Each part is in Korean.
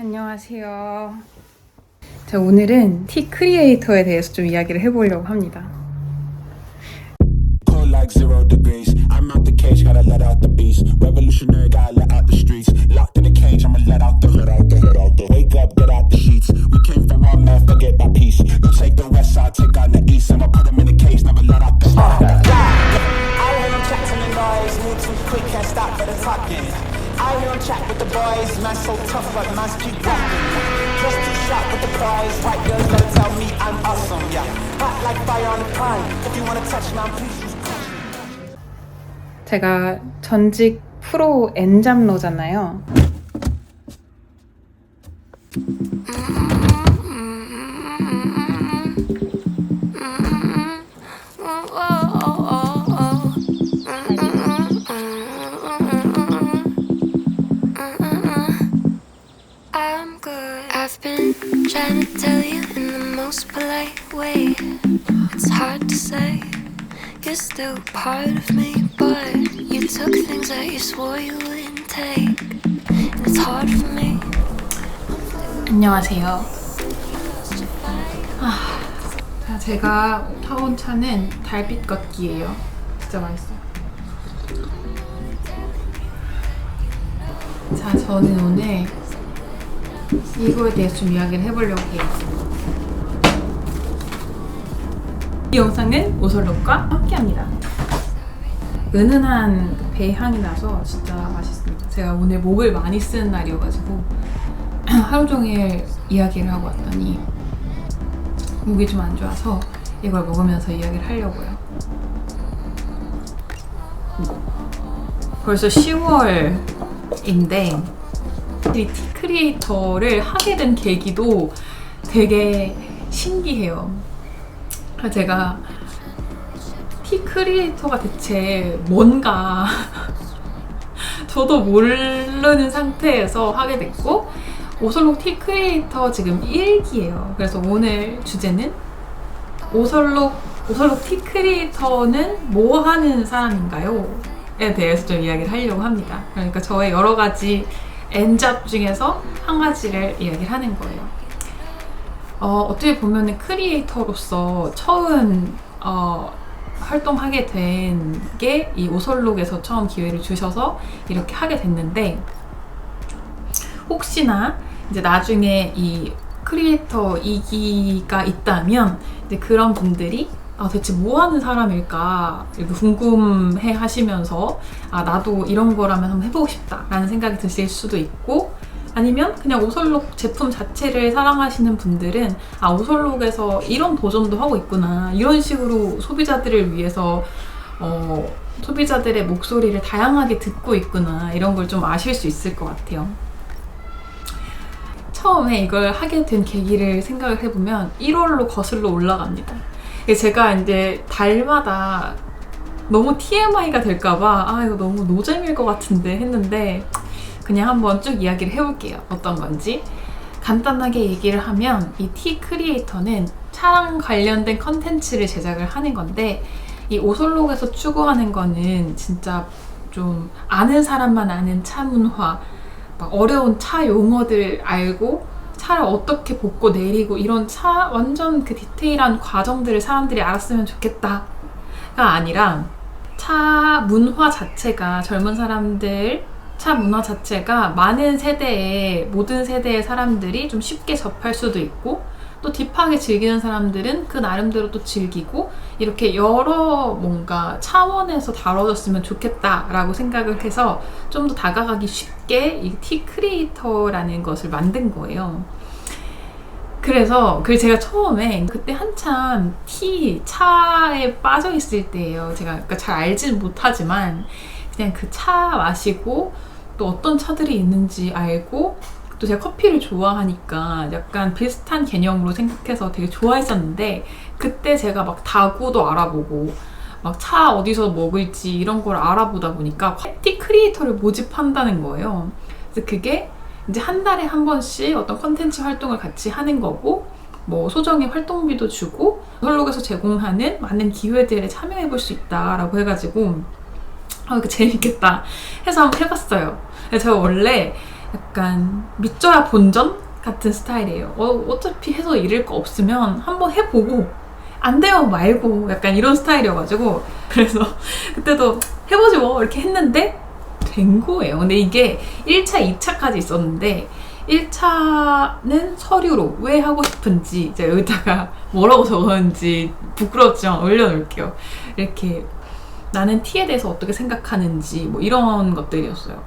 안녕하세요. 자, 오늘은 티 크리에이터에 대해서 좀 이야기를 해보려고 합니다. Man, on. I them chat with the boys, man so tough, but man's keep walking. Just too sharp with the prize, white girls gotta tell me I'm awesome, yeah. Hot like fire on the pine, if you wanna touch me, please use. 제가 전직 프로 엔잡러잖아요. Trying to tell you in the most polite way. It's hard to say. You're still part of me, but you took things that you swore you wouldn't take. And it's hard for me. 안녕하세요. 아, 자, 제가 타온 차는 달빛 걷기예요. 진짜 맛있어요. 자, 저는 오늘 이거에 대해서 좀 이야기를 해보려고 해요. 이 영상은 오설록과 함께합니다. 은은한 배 향이 나서 진짜 맛있습니다. 제가 오늘 목을 많이 쓰는 날이어가지고 하루 종일 이야기를 하고 왔더니 목이 좀 안 좋아서 이걸 먹으면서 이야기를 하려고요. 벌써 10월인데 이티 크리에이터를 하게 된 계기도 되게 신기해요. 제가 티 크리에이터가 대체 뭔가 저도 모르는 상태에서 하게 됐고 오설록 티 크리에이터 지금 1기예요. 그래서 오늘 주제는 오설록 오설록 티 크리에이터는 뭐 하는 사람인가요? 에 대해서 좀 이야기를 하려고 합니다. 그러니까 저의 여러 가지 엔잡 중에서 한 가지를 이야기를 하는 거예요. 어, 어떻게 보면 크리에이터로서 처음 어, 활동하게 된 게 이 오설록에서 처음 기회를 주셔서 이렇게 하게 됐는데 혹시나 이제 나중에 이 크리에이터 2기가 있다면 이제 그런 분들이 아, 대체 뭐 하는 사람일까 이렇게 궁금해 하시면서 아, 나도 이런 거라면 한번 해보고 싶다라는 생각이 드실 수도 있고 아니면 그냥 오설록 제품 자체를 사랑하시는 분들은 아, 오설록에서 이런 도전도 하고 있구나 이런 식으로 소비자들을 위해서 어, 소비자들의 목소리를 다양하게 듣고 있구나 이런 걸 좀 아실 수 있을 것 같아요. 처음에 이걸 하게 된 계기를 생각을 해보면 1월로 거슬러 올라갑니다. 제가 이제 달마다 너무 TMI가 될까봐 아 이거 너무 노잼일 것 같은데 했는데 그냥 한번 쭉 이야기를 해볼게요. 어떤 건지. 간단하게 얘기를 하면 이 티 크리에이터는 차랑 관련된 컨텐츠를 제작을 하는 건데 이 오설록에서 추구하는 거는 진짜 좀 아는 사람만 아는 차 문화 막 어려운 차 용어들 알고 차를 어떻게 볶고 내리고 이런 차 완전 그 디테일한 과정들을 사람들이 알았으면 좋겠다가 아니라 차 문화 자체가 젊은 사람들 차 문화 자체가 많은 세대의 모든 세대의 사람들이 좀 쉽게 접할 수도 있고 또 딥하게 즐기는 사람들은 그 나름대로 또 즐기고 이렇게 여러 뭔가 차원에서 다뤄졌으면 좋겠다라고 생각을 해서 좀 더 다가가기 쉽게 이 티 크리에이터라는 것을 만든 거예요. 그래서 그 제가 처음에 그때 한참 티 차에 빠져 있을 때예요. 제가 그러니까 잘 알지는 못하지만 그냥 그 차 마시고 또 어떤 차들이 있는지 알고 또 제가 커피를 좋아하니까 약간 비슷한 개념으로 생각해서 되게 좋아했었는데 그때 제가 막 다구도 알아보고 막 차 어디서 먹을지 이런 걸 알아보다 보니까 티 크리에이터를 모집한다는 거예요. 그래서 그게 이제 한 달에 한 번씩 어떤 컨텐츠 활동을 같이 하는 거고 뭐 소정의 활동비도 주고 설록에서 제공하는 많은 기회들에 참여해 볼 수 있다라고 해가지고 아, 이거 재밌겠다 해서 한번 해봤어요. 제가 원래 약간 믿져야 본전 같은 스타일이에요. 어, 어차피 해서 잃을 거 없으면 한번 해보고 안 되면 말고 약간 이런 스타일이어가지고 그래서 그때도 해보지 뭐 이렇게 했는데 된 거예요. 근데 이게 1차, 2차까지 있었는데 1차는 서류로 왜 하고 싶은지 이제 여기다가 뭐라고 적었는지 부끄럽지만 올려놓을게요. 이렇게 나는 T에 대해서 어떻게 생각하는지 뭐 이런 것들이었어요.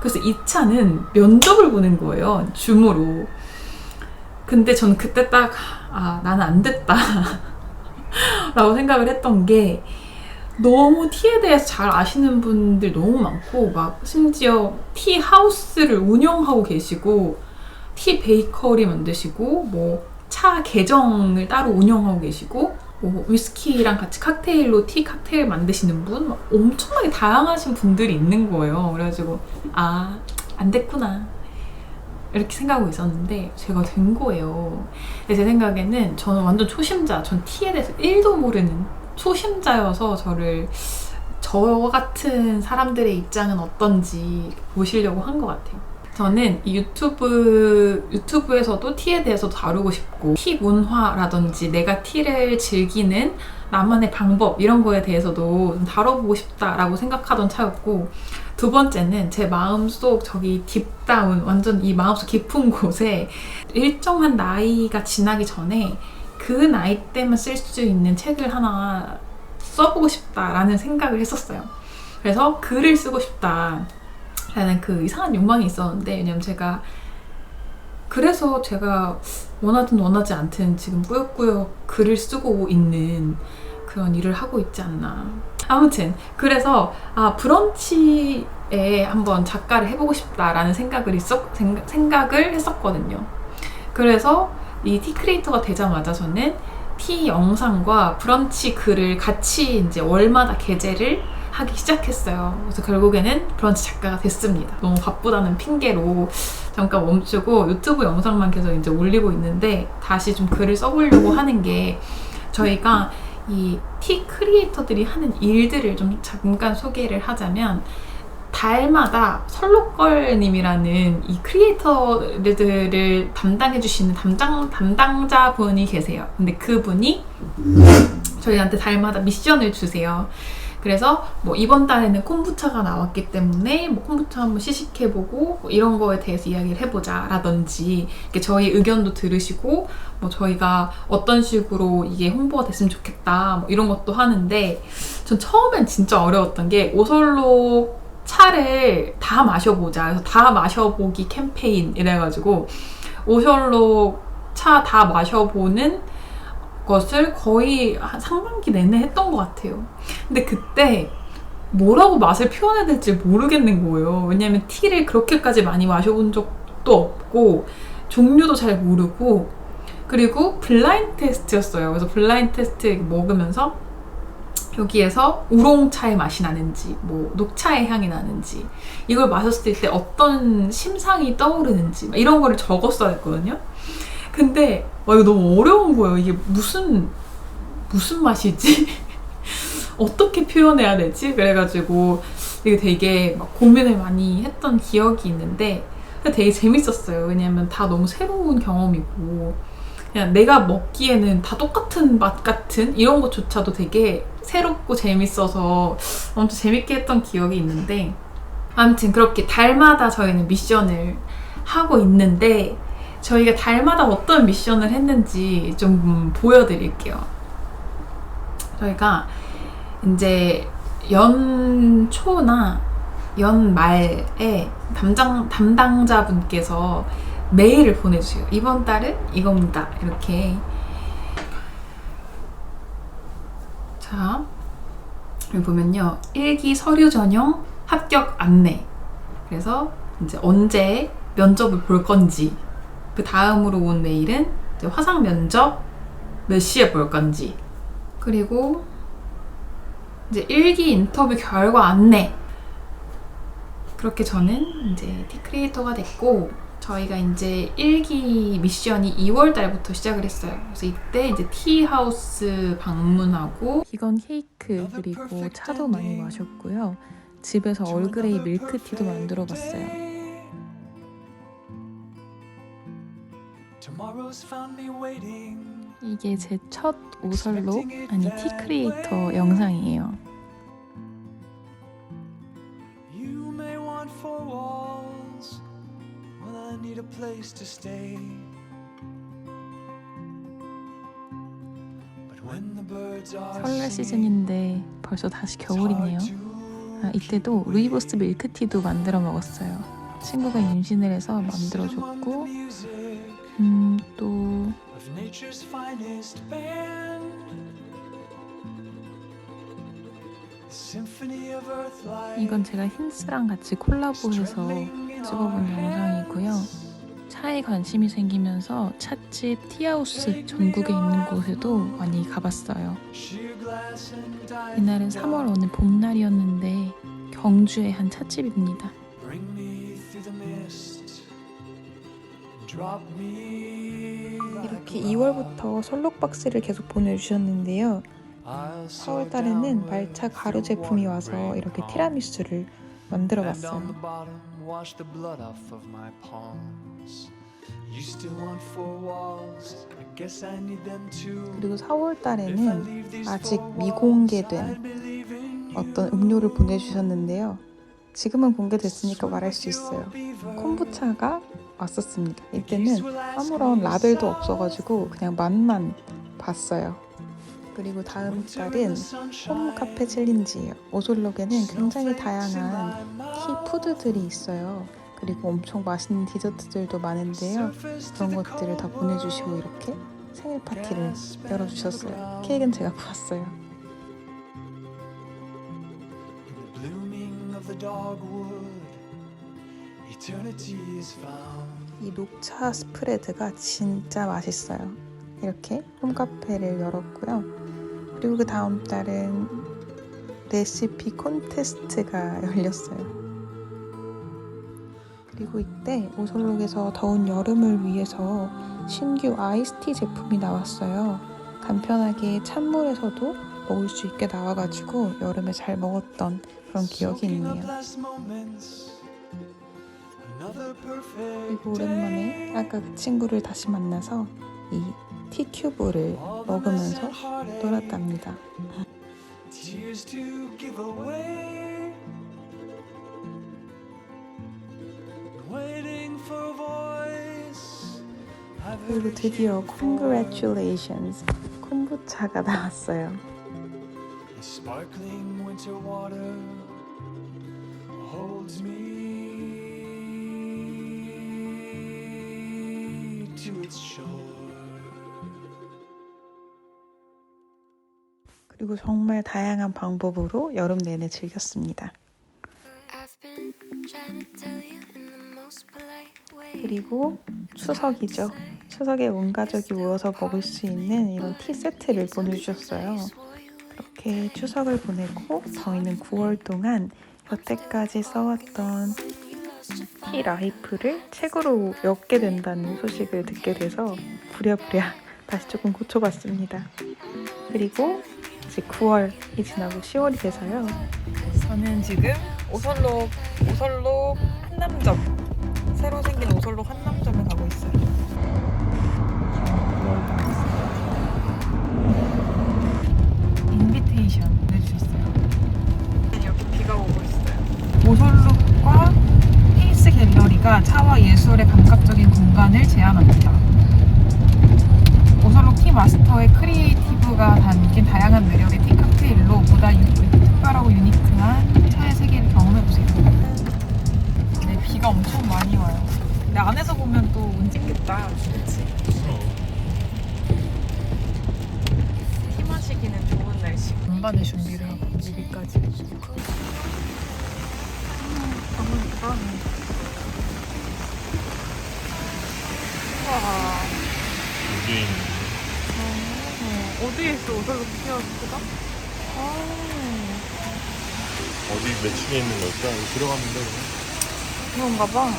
그래서 2차는 면접을 보는 거예요. 줌으로. 근데 저는 그때 딱, 아, 나는 안 됐다. 라고 생각을 했던 게 너무 티에 대해서 잘 아시는 분들 너무 많고 막 심지어 티 하우스를 운영하고 계시고 티 베이커리 만드시고 뭐차 계정을 따로 운영하고 계시고 뭐 위스키랑 같이 칵테일로 티 칵테일 만드시는 분막 엄청나게 다양하신 분들이 있는 거예요. 그래가지고 아 안 됐구나 이렇게 생각하고 있었는데 제가 된 거예요. 제 생각에는 저는 완전 초심자, 전 티에 대해서 1도 모르는 초심자여서 저를 저 같은 사람들의 입장은 어떤지 보시려고 한 것 같아요. 저는 이 유튜브, 유튜브에서도 티에 대해서 다루고 싶고, 티 문화라든지 내가 티를 즐기는 나만의 방법, 이런 거에 대해서도 좀 다뤄보고 싶다라고 생각하던 차였고, 두 번째는 제 마음속 저기 딥다운, 완전 이 마음속 깊은 곳에 일정한 나이가 지나기 전에 그 나이 때만 쓸 수 있는 책을 하나 써보고 싶다라는 생각을 했었어요. 그래서 글을 쓰고 싶다. 라는 그 이상한 욕망이 있었는데, 왜냐면 제가 그래서 제가 원하든 원하지 않든 지금 꾸역꾸역 글을 쓰고 있는 그런 일을 하고 있지 않나. 아무튼 그래서 아 브런치에 한번 작가를 해보고 싶다라는 생각을 있었 생각, 생각을 했었거든요. 그래서 이티 크리에이터가 되자마자 저는 티 영상과 브런치 글을 같이 이제 월마다 게재를 하기 시작했어요. 그래서 결국에는 브런치 작가가 됐습니다. 너무 바쁘다는 핑계로 잠깐 멈추고 유튜브 영상만 계속 이제 올리고 있는데 다시 좀 글을 써보려고 하는 게 저희가 이티 크리에이터들이 하는 일들을 좀 잠깐 소개를 하자면 달마다 설록걸님이라는 이 크리에이터들을 담당해주시는 담당, 담당자분이 계세요. 근데 그분이 저희한테 달마다 미션을 주세요. 그래서 뭐 이번 달에는 콤부차가 나왔기 때문에 뭐 콤부차 한번 시식해보고 뭐 이런 거에 대해서 이야기를 해보자 라든지 이렇게 저희 의견도 들으시고 뭐 저희가 어떤 식으로 이게 홍보가 됐으면 좋겠다 뭐 이런 것도 하는데 전 처음엔 진짜 어려웠던 게 오설로 차를 다 마셔보자 그래서 다 마셔보기 캠페인 이래가지고 오셜로 차 다 마셔보는 것을 거의 한 상반기 내내 했던 것 같아요. 근데 그때 뭐라고 맛을 표현해야 될지 모르겠는 거예요. 왜냐면 티를 그렇게까지 많이 마셔본 적도 없고 종류도 잘 모르고 그리고 블라인드 테스트였어요. 그래서 블라인드 테스트 먹으면서 여기에서 우롱차의 맛이 나는지, 뭐 녹차의 향이 나는지, 이걸 마셨을 때 어떤 심상이 떠오르는지 막 이런 거를 적었어야 했거든요. 근데 와 이거 너무 어려운 거예요. 이게 무슨 무슨 맛이지? 어떻게 표현해야 되지? 그래가지고 이게 되게 막 고민을 많이 했던 기억이 있는데 되게 재밌었어요. 왜냐면 다 너무 새로운 경험이고 그냥 내가 먹기에는 다 똑같은 맛 같은 이런 것조차도 되게 새롭고 재밌어서 엄청 재밌게 했던 기억이 있는데 아무튼 그렇게 달마다 저희는 미션을 하고 있는데 저희가 달마다 어떤 미션을 했는지 좀 보여드릴게요. 저희가 이제 연초나 연말에 담당, 담당자분께서 메일을 보내주세요. 이번 달은 이겁니다. 이렇게. 자, 여기 보면요. 일기 서류 전형 합격 안내. 그래서 이제 언제 면접을 볼 건지. 그 다음으로 온 메일은 화상 면접 몇 시에 볼 건지. 그리고 이제 일기 인터뷰 결과 안내. 그렇게 저는 이제 티 크리에이터가 됐고 저희가 이제 1기 미션이 2월 달부터 시작을 했어요. 그래서 이때 이제 티하우스 방문하고 기건 케이크 그리고 차도 많이 마셨고요. 집에서 얼그레이 밀크티도 만들어 봤어요. 이게 제 첫 오설록 아니 티크리에이터 영상이에요. Place to stay. But when the birds are 설날 시즌인데 벌써 다시 겨울이네요. 아, 이때도 루이보스 밀크티도 만들어 먹었어요. 친구가 임신을 해서 만들어줬고, 음, 또. 이건 제가 힌스랑 같이 콜라보해서 찍어본 영상이고요. 차에 관심이 생기면서 찻집 티하우스 전국에 있는 곳에도 많이 가봤어요. 이날은 3월 어느 봄날이었는데 경주의 한 찻집입니다. 이렇게 2월부터 솔록 박스를 계속 보내주셨는데요. 4월 달에는 말차 가루 제품이 와서 이렇게 티라미수를 만들어 봤어요. 그리고 4월 달에는 아직 미공개된 어떤 음료를 보내주셨는데요. 지금은 공개됐으니까 말할 수 있어요. 콤부차가 왔었습니다. 이때는 아무런 라벨도 없어가지고 그냥 맛만 봤어요. 그리고 다음 달은 홈 카페 챌린지예요. 오솔록에는 굉장히 다양한 티 푸드들이 있어요. 그리고 엄청 맛있는 디저트들도 많은데요. 그런 것들을 다 보내주시고 이렇게 생일 파티를 열어주셨어요. 케이크는 제가 구웠어요. 이 녹차 스프레드가 진짜 맛있어요. 이렇게 홈카페를 열었고요. 그리고 그 다음 달은 레시피 콘테스트가 열렸어요. 그리고 이때 오솔록에서 더운 여름을 위해서 신규 아이스티 제품이 나왔어요. 간편하게 찬물에서도 먹을 수 있게 나와가지고 여름에 잘 먹었던 그런 기억이 있네요. 그리고 오랜만에 아까 그 친구를 다시 만나서 이 티큐브를 먹으면서 놀았답니다. 그리고 드디어 congratulations 콤부차가 나왔어요. To its shore. 그리고 정말 다양한 방법으로 여름 내내 즐겼습니다. 그리고 추석이죠. 추석에 온 가족이 모여서 먹을 수 있는 이런 티 세트를 보내주셨어요. 이렇게 추석을 보내고 저희는 9월 동안 여태까지 써왔던 티 라이프를 책으로 엮게 된다는 소식을 듣게 돼서 부랴부랴 다시 조금 고쳐봤습니다. 그리고 이제 9월이 지나고 10월이 돼서요. 저는 지금 오설록 오설록 한남점 새로 생긴 오설록 한남점에 가고 있어요. 인비테이션 보내주셨어요. 이렇게 비가 오고 있어요. 오설록과 페이스 갤러리가 차와 예술의 감각적인 공간을 제안합니다. 어디 몇 층에 있는 걸까? 여기 돼. 그런가 봐.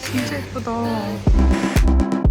진짜 예쁘다.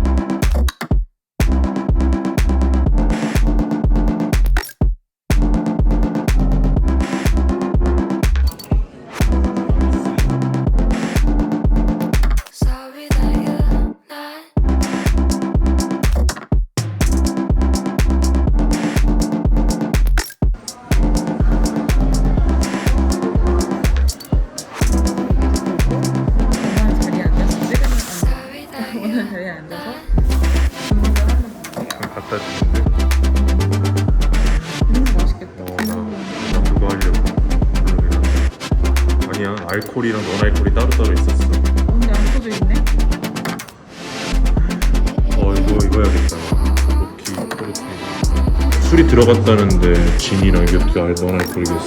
들어갔다는데 진이랑 이게 어떻게 알- 논 알코올이겠어.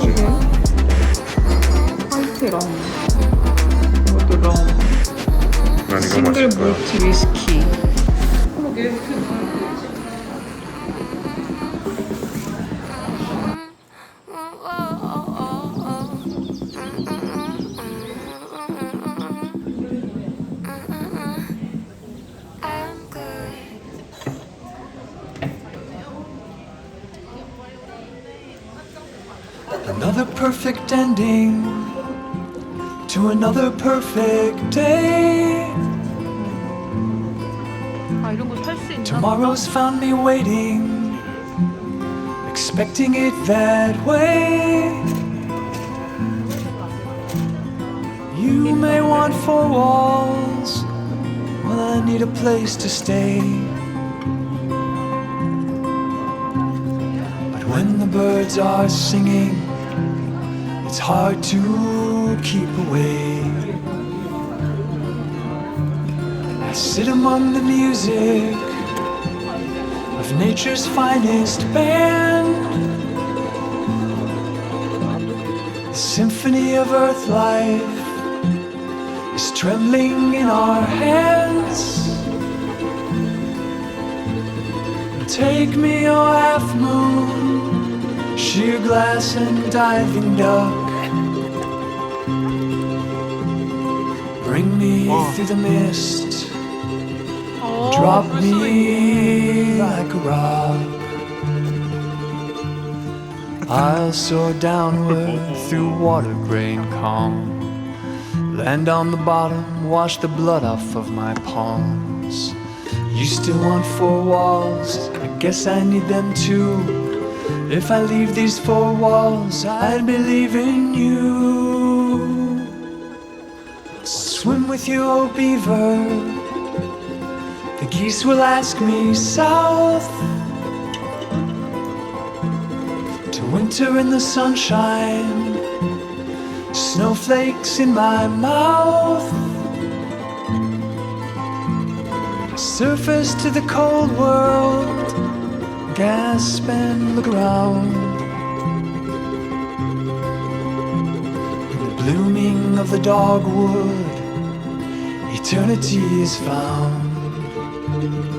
그지? 화이트 럼. 이것도 럼. 난 이거 싱글. 몰트 위스키. perfect day. 아 이런 거 살 수 있나? Tomorrow's found me waiting, expecting it that way. You may want four walls, well, I need a place to stay. But when the birds are singing, it's hard to keep away. Sit among the music of nature's finest band. The symphony of earth life is trembling in our hands. Take me, oh half moon, sheer glass and diving duck. Bring me oh. through the mist. Drop me like a rock. I'll soar downward through water grain calm. Land on the bottom, wash the blood off of my palms. You still want four walls? I guess I need them too. If I leave these four walls, I'd believe in you. Swim with you, old beaver. Geese will ask me south to winter in the sunshine, snowflakes in my mouth. Surface to the cold world, gasp and look around. The blooming of the dogwood, eternity is found. Thank you.